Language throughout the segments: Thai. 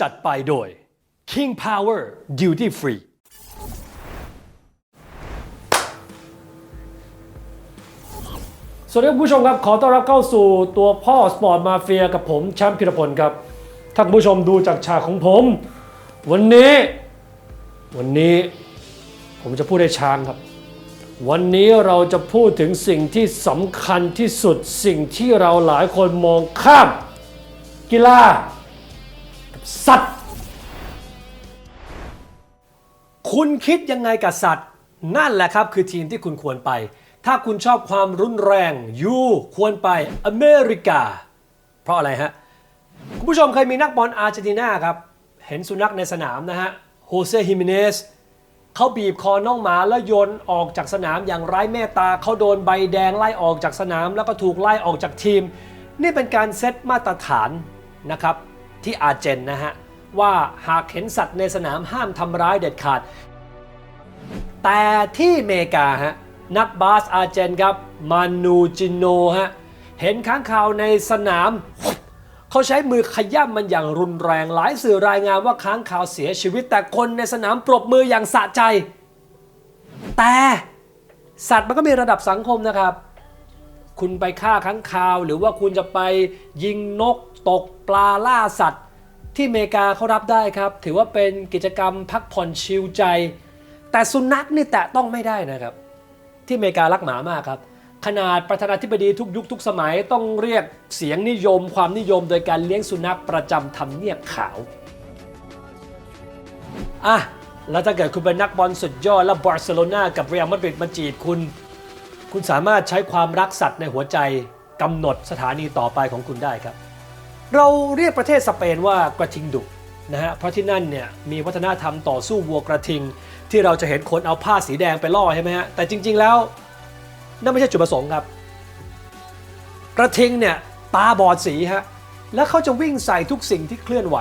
จัดไปโดย King Power Duty Free สวัสดีครับคุณผู้ชมครับ ขอต้อนรับเข้าสู่ตัวพ่อสปอร์ตมาเฟียกับผมแชมป์พิรพลครับถ้าคุณผู้ชมดูจากฉากของผม วันนี้ วันนี้ผมจะพูดให้ช้างครับ วันนี้เราจะพูดถึงสิ่งที่สำคัญที่สุดสิ่งที่เราหลายคนมองข้าม กีฬา สัตว์ คุณคิดยังไงกับสัตว์ นั่นแหละครับคือทีมที่คุณควรไป ถ้าคุณชอบความรุนแรงยูควรไปอเมริกา เพราะอะไรฮะ คุณผู้ชมเคยมีนักบอลอาร์เจนตินาครับ เห็นสุนัขในสนามนะฮะโฮเซฮิมิเนสเขาบีบคอน้องหมาแล้วโยนออกจากสนามอย่างไร้เมตตาเขาโดนใบแดงไล่ออกจากสนาม แล้วก็ถูกไล่ออกจากทีม นี่เป็นการเซตมาตรฐานนะครับ ที่อาเจนนะฮะ ว่าหากเห็นสัตว์ในสนามห้ามทำร้ายเด็ดขาด แต่ที่อเมริกาฮะนักบาสอาเจนครับมานูจิโนฮะเห็นค้างคาวในสนาม เขาใช้มือขย้ำมันอย่างรุนแรงหลายสื่อรายงานว่าค้างคาวเสียชีวิต แต่คนในสนามปรบมืออย่างสะใจ แต่สัตว์มันก็มีระดับสังคมนะครับ คุณไปฆ่าค้างคาว หรือว่าคุณจะไปยิงนกตกปลาล่าสัตว์ ที่อเมริกาเขารับได้ครับ ถือว่าเป็นกิจกรรมพักผ่อนชิลใจ แต่สุนัขนี่แตะต้องไม่ได้นะครับ ที่อเมริการักหมามากครับ ขนาดประธานาธิบดีทุกยุคทุกสมัยต้องเรียกเสียงนิยม ความนิยมโดยการเลี้ยงสุนัขประจำทำเนียบขาวอะแล้วถ้าเกิดคุณเป็นนักบอลสุดยอดแล้วบาร์เซโลนากับเรอัลมาดริดมาจีบคุณ คุณสามารถใช้ความรักสัตว์ในหัวใจกำหนดสถานีต่อไปของคุณได้ครับ เราเรียกประเทศสเปนว่ากระทิงดุนะฮะเพราะที่นั่นเนี่ยมีวัฒนธรรมต่อสู้วัวกระทิง ที่เราจะเห็นคนเอาผ้าสีแดงไปล่อใช่ไหมฮะแต่จริง ๆแล้วนั่นไม่ใช่จุดประสงค์ครับ กระทิงเนี่ยตาบอดสีฮะแล้วเขาจะวิ่งใส่ทุกสิ่งที่เคลื่อนไหว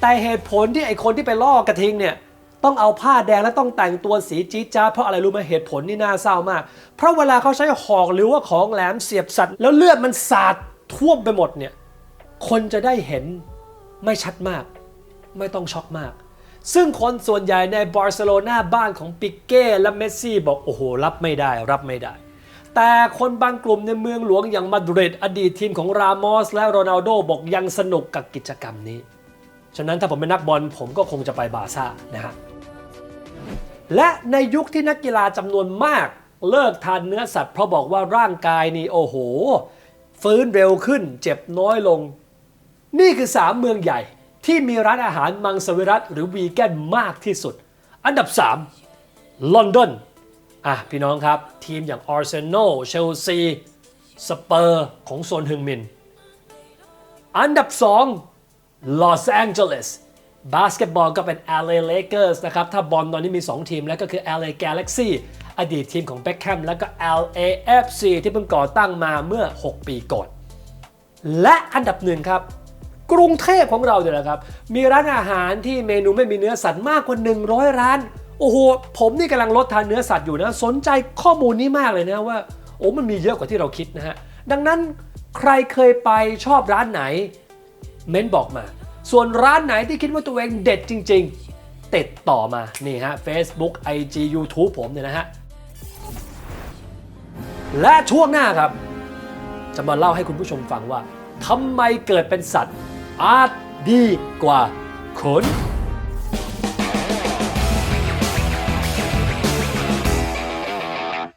แต่เหตุผลที่ไอคนที่ไปล่อกระทิงเนี่ย ต้องเอาผ้าแดงและต้องแต่งตัวสีจี๊ดจ๊าเพราะอะไรรู้ไหมเหตุผลนี่น่าเศร้ามาก เพราะเวลาเขาใช้หอกหรือว่าของแหลมเสียบสัตว์ แล้วเลือดมันสาดท่วมไปหมดเนี่ยคนจะได้เห็นไม่ชัดมาก ไม่ต้องช็อกมาก ซึ่งคนส่วนใหญ่ในบาร์เซโลนาบ้านของปิกเก้และเมสซี่บอกโอ้โหรับไม่ได้รับไม่ได้ แต่คนบางกลุ่มในเมืองหลวงอย่างมาดริดอดีตทีมของรามอสและโรนัลโดบอกยังสนุกกับกิจกรรมนี้ ฉะนั้นถ้าผมเป็นนักบอลผมก็คงจะไปบาร์ซ่านะฮะ และในยุคที่นักกีฬาจำนวนมากเลิกทานเนื้อสัตว์เพราะบอกว่าร่างกายนี่โอ้โห ฟื้นเร็วขึ้นเจ็บน้อยลง นี่คือ 3 เมืองใหญ่ที่มีร้านอาหารมังสวิรัตหรือวีแกนมากที่สุด อันดับ 3 ลอนดอนอะพี่น้องครับ ทีมอย่างอาร์เซนอลเชลซีสเปอร์ของโซนฮึงมิน อันดับ 2 ลอสแองเจลิส บาสเกตบอลก็เป็น LA Lakers นะครับ ถ้าบอลตอนนี้มี 2 ทีมแล้วก็คือ LA Galaxy อดีตทีมของเบ็คแฮมแล้วก็ LAFC ที่เพิ่งก่อตั้งมาเมื่อ 6 ปีก่อน และอันดับหนึ่งครับ กรุงเทพของเราเนี่ยแหละครับ มีร้านอาหารที่เมนูไม่มีเนื้อสัตว์มากกว่า 100 ร้าน โอ้โห ผมนี่กำลังลดทานเนื้อสัตว์อยู่นะ สนใจข้อมูลนี้มากเลยนะว่า โอ้มันมีเยอะกว่าที่เราคิดนะฮะ ดังนั้นใครเคยไปชอบร้านไหน เม้นบอกมา ส่วนร้านไหนที่คิดว่าตัวเองเด็ดจริง ๆ ติดต่อมา นี่ฮะ Facebook IG YouTube ผมเนี่ยนะฮะ และช่วงหน้าครับ จะมาเล่าให้คุณผู้ชมฟังว่าทำไมเกิดเป็นสัตว์อาจดีกว่าคน